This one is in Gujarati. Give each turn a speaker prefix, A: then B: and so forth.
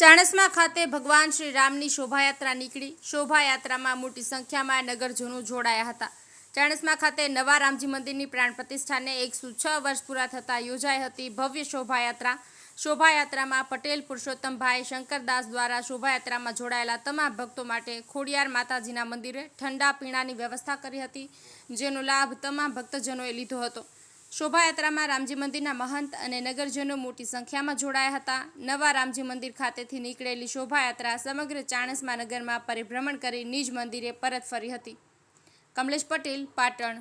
A: ચાણસ્મા ખાતે ભગવાન શ્રી રામની શોભાયાત્રા નીકળી. શોભાયાત્રામાં મોટી સંખ્યામાં નગરજનો જોડાયા હતા. ચાણસમા ખાતે નવા રામજી મંદિરની પ્રાણ પ્રતિષ્ઠાને એકસો છ વર્ષ પૂરા થતાં યોજાઈ હતી ભવ્ય શોભાયાત્રા. શોભાયાત્રામાં પટેલ પુરુષોત્તમભાઈ શંકરદાસ દ્વારા શોભાયાત્રામાં જોડાયેલા તમામ ભક્તો માટે ખોડિયાર માતાજીના મંદિરે ઠંડા પીણાની વ્યવસ્થા કરી હતી, જેનો લાભ તમામ ભક્તજનોએ લીધો હતો. શોભાયાત્રામાં રામજી મંદિરના મહંત અને નગરજનો મોટી સંખ્યામાં જોડાયા હતા. નવા રામજી મંદિર ખાતેથી નીકળેલી શોભાયાત્રા સમગ્ર ચાણસ્મા નગરમાં પરિભ્રમણ કરી નિજ મંદિરે પરત ફરી હતી. કમલેશ પટેલ, પાટણ.